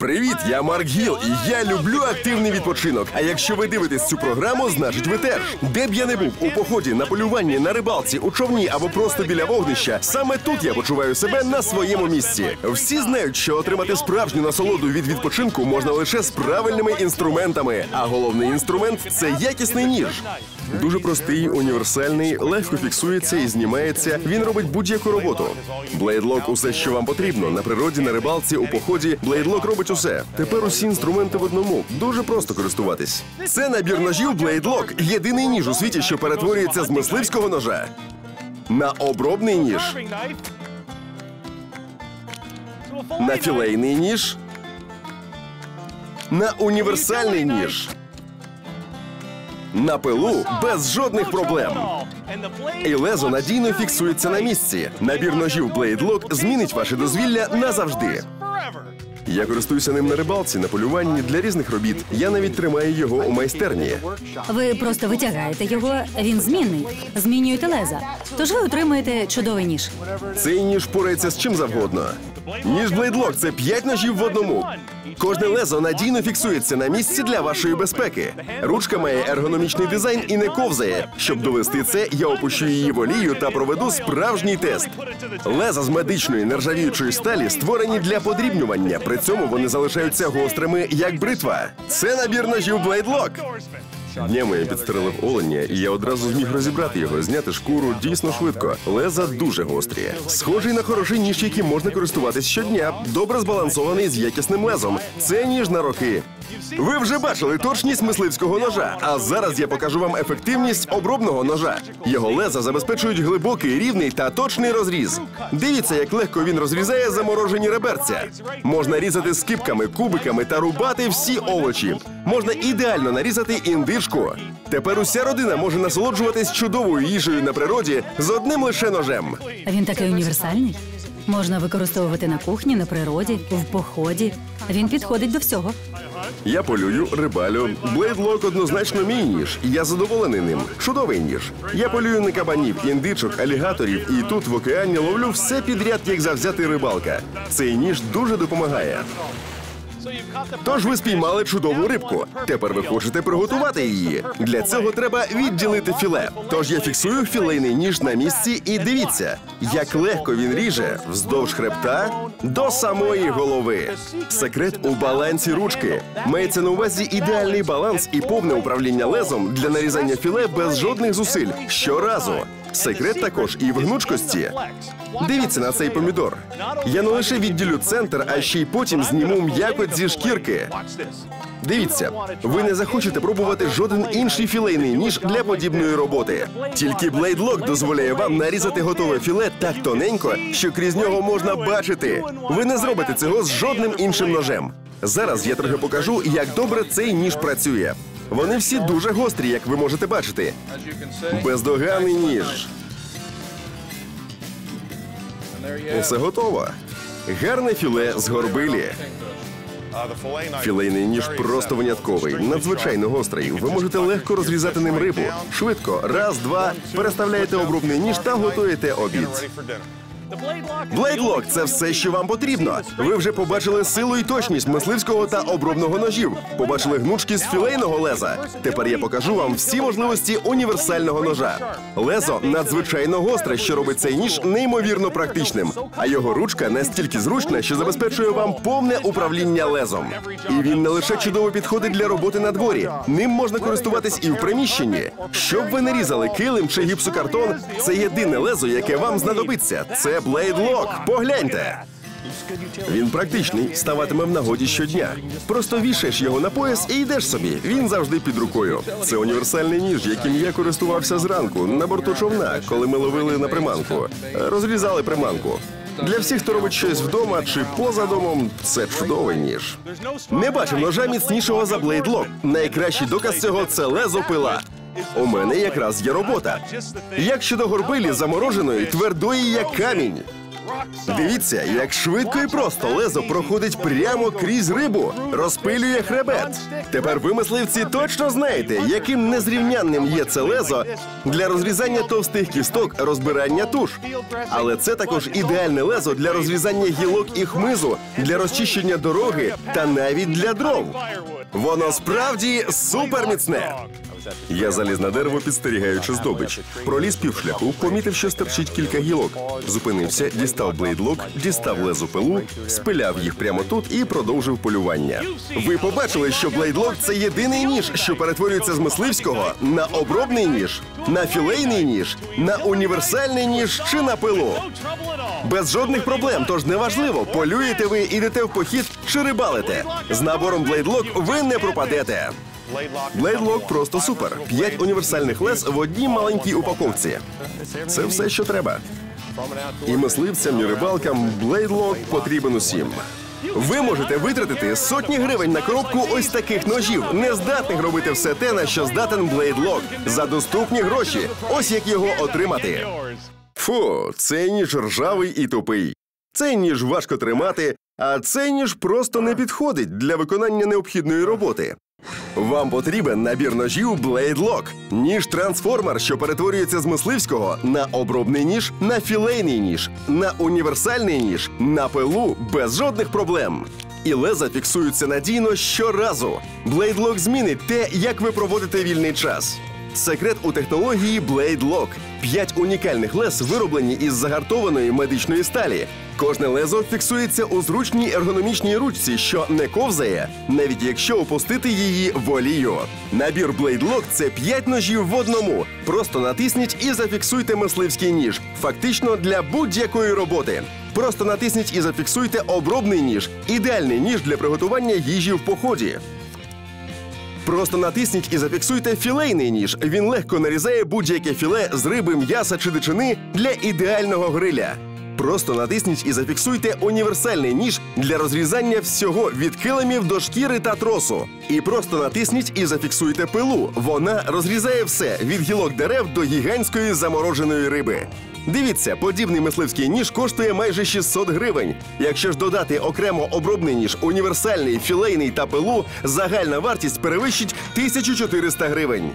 Привіт, я Марк Гіл, і я люблю активний відпочинок. А якщо ви дивитесь цю програму, значить ви теж. Де б я не був у поході, на полюванні, на рибалці, у човні або просто біля вогнища, саме тут я почуваю себе на своєму місці. Всі знають, що отримати справжню насолоду від відпочинку можна лише з правильними інструментами. А головний інструмент це якісний ніж. Дуже простий, універсальний, легко фіксується і знімається. Він робить будь-яку роботу. Блейдлок усе, що вам потрібно. На природі, на рибалці, у поході. Блейдлок робить усе. Тепер усі інструменти в одному. Дуже просто користуватись. Це набір ножів Блейдлок. Єдиний ніж у світі, що перетворюється з мисливського ножа на обробний ніж, на філейний ніж, на універсальний ніж. На пилу без жодних проблем. І лезо надійно фіксується на місці. Набір ножів Blade Lock змінить ваше дозвілля назавжди. Я користуюся ним на рибалці, на полюванні для різних робіт. Я навіть тримаю його у майстерні. Ви просто витягаєте його, він змінний, змінюєте леза. Тож ви отримуєте чудовий ніж. Цей ніж порається з чим завгодно. Ніж Блейдлок – це п'ять ножів в одному. Кожне лезо надійно фіксується на місці для вашої безпеки. Ручка має ергономічний дизайн і не ковзає. Щоб довести це, я опущу її в олію та проведу справжній тест. Леза з медичної нержавіючої сталі створені для подрібнювання. При цьому вони залишаються гострими, як бритва. Це набір ножів Blade Lock. Днями я підстрелив оленя, і я одразу зміг розібрати його, зняти шкуру дійсно швидко. Леза дуже гострі. Схожий на хороший ніж, яким можна користуватись щодня. Добре збалансований з якісним лезом. Це ніж на роки. Ви вже бачили точність мисливського ножа. А зараз я покажу вам ефективність обробного ножа. Його леза забезпечують глибокий, рівний та точний розріз. Дивіться, як легко він розрізає заморожені реберця. Можна різати скипками, кубиками та рубати всі овочі. Можна ідеально нарізати індичку. Тепер уся родина може насолоджуватись чудовою їжею на природі з одним лише ножем. Він такий універсальний. Можна використовувати на кухні, на природі, в поході. Він підходить до всього. Я полюю, рибалю. Блейдлок однозначно мій ніж. Я задоволений ним. Чудовий ніж. Я полюю на кабанів, індичок, алігаторів, і тут в океані ловлю все підряд, як завзяти рибалка. Цей ніж дуже допомагає. Тож ви спіймали чудову рибку. Тепер ви хочете приготувати її. Для цього треба відділити філе. Тож я фіксую філейний ніж на місці і дивіться, як легко він ріже вздовж хребта до самої голови. Секрет у балансі ручки. Мається на увазі ідеальний баланс і повне управління лезом для нарізання філе без жодних зусиль. Щоразу. Секрет також і в гнучкості. Дивіться на цей помідор. Я не лише відділю центр, а ще й потім зніму м'якоть зі шкірки. Дивіться, ви не захочете пробувати жоден інший філейний ніж для подібної роботи. Тільки Lock дозволяє вам нарізати готове філе так тоненько, що крізь нього можна бачити. Ви не зробите цього з жодним іншим ножем. Зараз я трохи покажу, як добре цей ніж працює. Вони всі дуже гострі, як ви можете бачити. Бездоганний ніж. Усе готово. Гарне філе з горбилі. Філейний ніж просто винятковий, надзвичайно гострий. Ви можете легко розрізати ним рибу. Швидко, раз, два, переставляєте обрубний ніж та готуєте обід. Блейдлок це все, що вам потрібно. Ви вже побачили силу і точність мисливського та обробного ножів. Побачили гнучкість філейного леза. Тепер я покажу вам всі можливості універсального ножа. Лезо надзвичайно гостре, що робить цей ніж неймовірно практичним. А його ручка настільки зручна, що забезпечує вам повне управління лезом. І він не лише чудово підходить для роботи на дворі. Ним можна користуватись і в приміщенні. Щоб ви не різали килим чи гіпсокартон, це єдине лезо, яке вам знадобиться. Це Blade Lock. Погляньте. Він практичний, ставатиме в нагоді щодня. Просто вішаєш його на пояс і йдеш собі. Він завжди під рукою. Це універсальний ніж, яким я користувався зранку на борту човна, коли ми ловили на приманку. Розрізали приманку. Для всіх, хто робить щось вдома чи поза домом, це чудовий ніж. Не бачив ножа міцнішого за Lock. Найкращий доказ цього це лезо пила. У мене якраз є робота. Як щодо горбилі замороженої, твердої як камінь. Дивіться, як швидко і просто лезо проходить прямо крізь рибу, розпилює хребет. Тепер ви, мисливці, точно знаєте, яким незрівнянним є це лезо для розрізання товстих кісток, розбирання туш. Але це також ідеальне лезо для розрізання гілок і хмизу, для розчищення дороги та навіть для дров. Воно справді суперміцне. Я заліз на дерево, підстерігаючи здобич. Проліз півшляху, помітив, що стерчить кілька гілок. Зупинився, дістав блейдлок, дістав лезу пилу, спиляв їх прямо тут і продовжив полювання. Ви побачили, що блейдлок це єдиний ніж, що перетворюється з мисливського на обробний ніж, на філейний ніж, на універсальний ніж чи на пилу. Без жодних проблем, тож неважливо, полюєте ви, ідете в похід чи рибалите. З набором блейдлок ви не пропадете. Блейдлок просто супер. П'ять універсальних лез в одній маленькій упаковці. Це все, що треба. І мисливцям, і рибалкам блейдлок потрібен усім. Ви можете витратити сотні гривень на коробку ось таких ножів, не здатних робити все те, на що здатен блейдлок за доступні гроші. Ось як його отримати. Фу, цей ніж ржавий і тупий. Цей ніж важко тримати, а цей ніж просто не підходить для виконання необхідної роботи. Вам потрібен набір ножів Blade Lock. ніж трансформер, що перетворюється з мисливського на обробний ніж, на філейний ніж, на універсальний ніж, на пилу без жодних проблем. І леза фіксуються надійно щоразу. Blade Lock змінить те, як ви проводите вільний час. Секрет у технології Blade Lock. П'ять унікальних лез вироблені із загартованої медичної сталі. Кожне лезо фіксується у зручній ергономічній ручці, що не ковзає, навіть якщо опустити її в олію. Набір Blade Lock – це п'ять ножів в одному. Просто натисніть і зафіксуйте мисливський ніж. Фактично для будь-якої роботи. Просто натисніть і зафіксуйте обробний ніж ідеальний ніж для приготування їжі в поході. Просто натисніть і зафіксуйте філейний ніж. Він легко нарізає будь-яке філе з риби, м'яса чи дичини для ідеального гриля. Просто натисніть і зафіксуйте універсальний ніж для розрізання всього від килимів до шкіри та тросу. І просто натисніть і зафіксуйте пилу. Вона розрізає все від гілок дерев до гігантської замороженої риби. Дивіться, подібний мисливський ніж коштує майже 600 гривень. Якщо ж додати окремо обробний ніж, універсальний, філейний та пилу, загальна вартість перевищить 1400 гривень.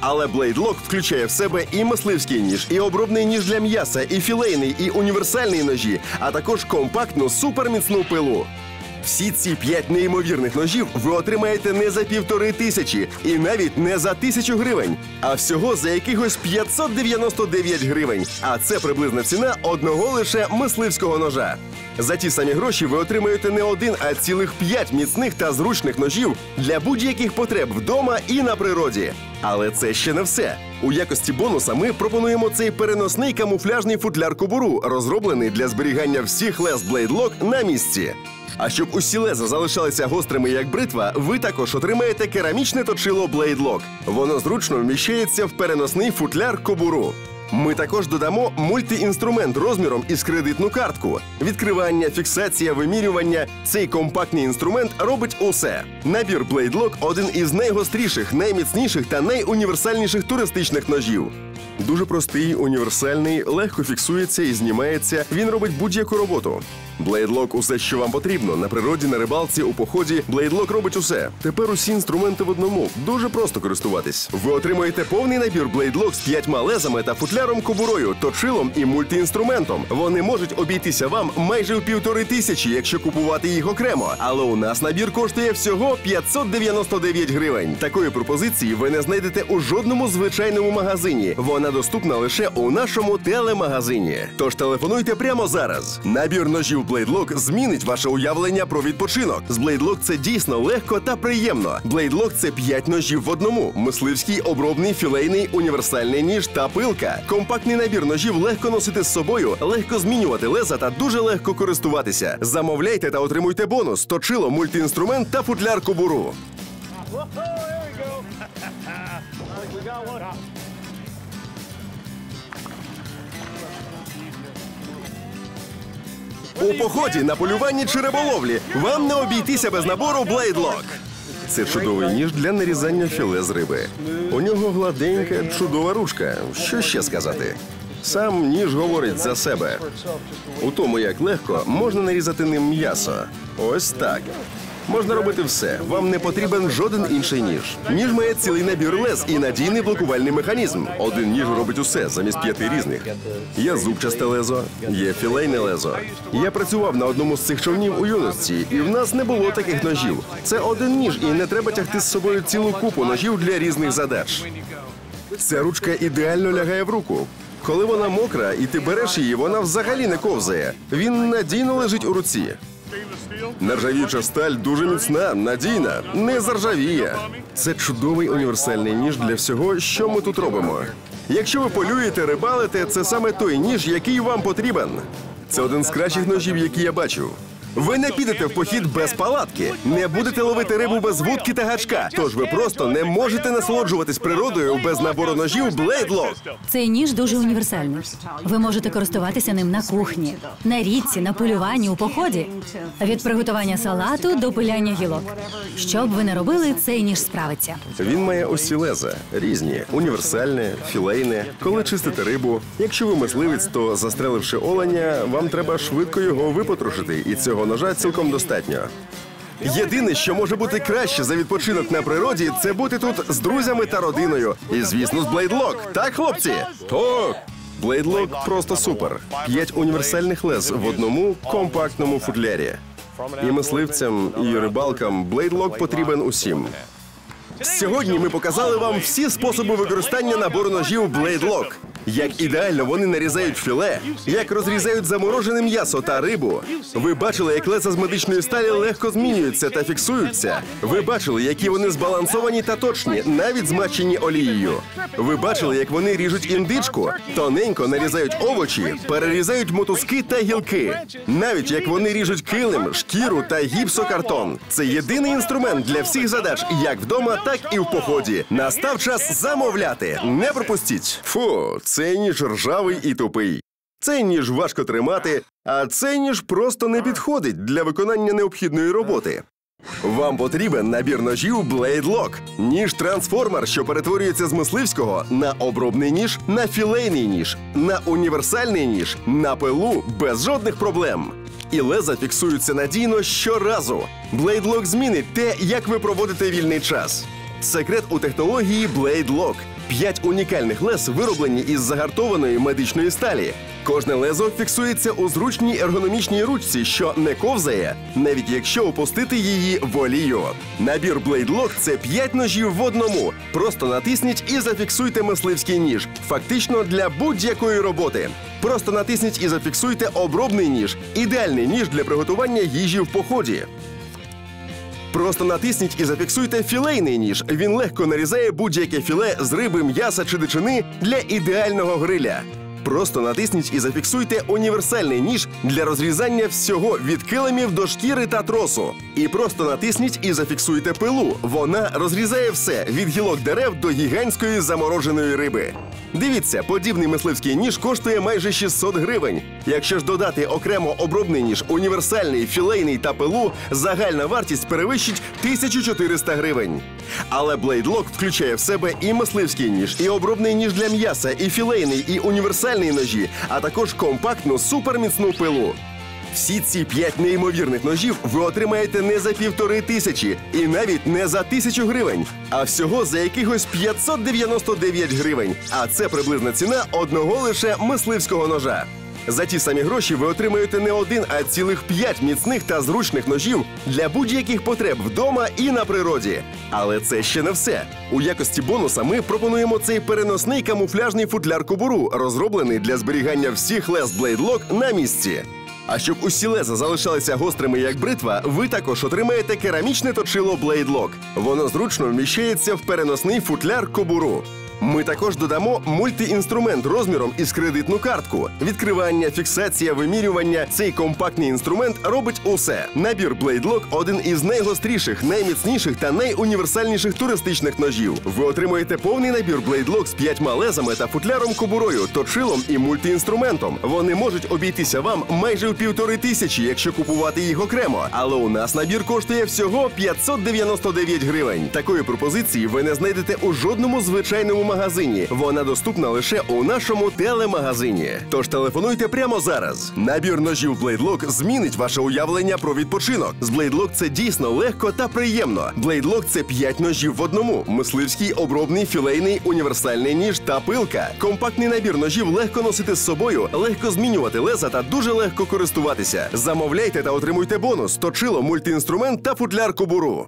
Але Lock включає в себе і мисливський ніж, і обробний ніж для м'яса, і філейний, і універсальний ножі, а також компактну суперміцну пилу. Всі ці п'ять неймовірних ножів ви отримаєте не за півтори тисячі і навіть не за тисячу гривень, а всього за якихось 599 гривень. А це приблизна ціна одного лише мисливського ножа. За ті самі гроші ви отримаєте не один, а цілих п'ять міцних та зручних ножів для будь-яких потреб вдома і на природі. Але це ще не все. У якості бонуса ми пропонуємо цей переносний камуфляжний футляр кобуру, розроблений для зберігання всіх лез Blade Lock на місці. А щоб усі леза залишалися гострими як бритва, ви також отримаєте керамічне точило Blade Lock. Воно зручно вміщається в переносний футляр кобуру. Ми також додамо мультиінструмент розміром із кредитну картку. Відкривання, фіксація, вимірювання. Цей компактний інструмент робить усе. Набір Blade Lock – один із найгостріших, найміцніших та найуніверсальніших туристичних ножів. Дуже простий, універсальний, легко фіксується і знімається. Він робить будь-яку роботу. Блейдлок усе, що вам потрібно. На природі, на рибалці, у поході. Блейдлок робить усе. Тепер усі інструменти в одному. Дуже просто користуватись. Ви отримаєте повний набір Блейдлок з п'ятьма лезами та футляром кобурою, точилом і мультиінструментом. Вони можуть обійтися вам майже в півтори тисячі, якщо купувати їх окремо. Але у нас набір коштує всього 599 гривень. Такої пропозиції ви не знайдете у жодному звичайному магазині. Вона доступна лише у нашому телемагазині. Тож телефонуйте прямо зараз. Набір ножів Блейдлок змінить ваше уявлення про відпочинок. З Блейдлок це дійсно легко та приємно. Блейдлок це 5 ножів в одному: мисливський, обробний, філейний, універсальний ніж та пилка. Компактний набір ножів легко носити з собою, легко змінювати леза та дуже легко користуватися. Замовляйте та отримуйте бонус: точило, мультиінструмент та футляр кобуру. У поході на полюванні чи риболовлі вам не обійтися без набору Lock. Це чудовий ніж для нарізання філе з риби. У нього гладенька, чудова ручка. Що ще сказати? Сам ніж говорить за себе. У тому, як легко, можна нарізати ним м'ясо. Ось так. Можна робити все. Вам не потрібен жоден інший ніж. Ніж має цілий набір лез і надійний блокувальний механізм. Один ніж робить усе замість п'яти різних. Є зубчасте лезо, є філейне лезо. Я працював на одному з цих човнів у юності, і в нас не було таких ножів. Це один ніж, і не треба тягти з собою цілу купу ножів для різних задач. Ця ручка ідеально лягає в руку. Коли вона мокра і ти береш її, вона взагалі не ковзає. Він надійно лежить у руці. Нержавіюча сталь дуже міцна, надійна, не заржавіє. Це чудовий універсальний ніж для всього, що ми тут робимо. Якщо ви полюєте, рибалите, це саме той ніж, який вам потрібен. Це один з кращих ножів, які я бачив. Ви не підете в похід без палатки, не будете ловити рибу без вудки та гачка. Тож ви просто не можете насолоджуватись природою без набору ножів Blade Lock. Цей ніж дуже універсальний. Ви можете користуватися ним на кухні, на річці, на полюванні, у поході. Від приготування салату до пиляння гілок. Що б ви не робили, цей ніж справиться. Він має усі леза різні, універсальне, філейне. Коли чистите рибу. Якщо ви мисливець, то застреливши оленя, вам треба швидко його випотрошити, і цього ножа цілком достатньо. Єдине, що може бути краще за відпочинок на природі, це бути тут з друзями та родиною. І звісно, з Блейдлок. Так, хлопці? Так. Блейдлок просто супер. П'ять універсальних лез в одному компактному футлярі. І мисливцям, і рибалкам Блейдлок потрібен усім. Сьогодні ми показали вам всі способи використання набору ножів Lock. Як ідеально вони нарізають філе, як розрізають заморожене м'ясо та рибу. Ви бачили, як леза з медичної сталі легко змінюються та фіксуються. Ви бачили, які вони збалансовані та точні, навіть змачені олією. Ви бачили, як вони ріжуть індичку, тоненько нарізають овочі, перерізають мотузки та гілки. Навіть як вони ріжуть килим, шкіру та гіпсокартон. Це єдиний інструмент для всіх задач, як вдома, так і в поході. Настав час замовляти. Не пропустіть. Фу, цей ніж ржавий і тупий. Цей ніж важко тримати, а цей ніж просто не підходить для виконання необхідної роботи. Вам потрібен набір ножів Blade Lock. ніж трансформер, що перетворюється з мисливського на обробний ніж, на філейний ніж, на універсальний ніж, на пилу без жодних проблем. І леза фіксуються надійно щоразу. Blade Lock змінить те, як ви проводите вільний час. Секрет у технології Blade Lock. П'ять унікальних лез вироблені із загартованої медичної сталі. Кожне лезо фіксується у зручній ергономічній ручці, що не ковзає, навіть якщо опустити її в олію. Набір Lock – це п'ять ножів в одному. Просто натисніть і зафіксуйте мисливський ніж. Фактично для будь-якої роботи. Просто натисніть і зафіксуйте обробний ніж. Ідеальний ніж для приготування їжі в поході. Просто натисніть і зафіксуйте філейний ніж. Він легко нарізає будь-яке філе з риби, м'яса чи дичини для ідеального гриля. Просто натисніть і зафіксуйте універсальний ніж для розрізання всього від килимів до шкіри та тросу. І просто натисніть і зафіксуйте пилу. Вона розрізає все від гілок дерев до гігантської замороженої риби. Дивіться, подібний мисливський ніж коштує майже 600 гривень. Якщо ж додати окремо обробний ніж, універсальний, філейний та пилу, загальна вартість перевищить 1400 гривень. Але Blade Lock включає в себе і мисливський ніж, і обробний ніж для м'яса, і філейний, і універсальний ножі, а також компактну суперміцну пилу. Всі ці п'ять неймовірних ножів ви отримаєте не за півтори тисячі і навіть не за тисячу гривень, а всього за якихось 599 гривень. А це приблизна ціна одного лише мисливського ножа. За ті самі гроші ви отримаєте не один, а цілих п'ять міцних та зручних ножів для будь-яких потреб вдома і на природі. Але це ще не все. У якості бонуса ми пропонуємо цей переносний камуфляжний футляр кобуру, розроблений для зберігання всіх лез Blade на місці. А щоб усі леза залишалися гострими як бритва, ви також отримаєте керамічне точило Blade Lock. Воно зручно вміщається в переносний футляр кобуру. Ми також додамо мультиінструмент розміром із кредитну картку. Відкривання, фіксація, вимірювання. Цей компактний інструмент робить усе. Набір Blade один із найгостріших, найміцніших та найуніверсальніших туристичних ножів. Ви отримуєте повний набір Blade з п'ятьма лезами та футляром кобурою, точилом і мультиінструментом. Вони можуть обійтися вам майже в півтори тисячі, якщо купувати їх окремо. Але у нас набір коштує всього 599 гривень. Такої пропозиції ви не знайдете у жодному звичайному магазині. Вона доступна лише у нашому телемагазині. Тож телефонуйте прямо зараз. Набір ножів Bladelock змінить ваше уявлення про відпочинок. З Bladelock це дійсно легко та приємно. Bladelock – це 5 ножів в одному: мисливський, обробний, філейний, універсальний ніж та пилка. Компактний набір ножів легко носити з собою, легко змінювати леза та дуже легко користуватися. Замовляйте та отримуйте бонус: точило, мультиінструмент та футляр кобуру.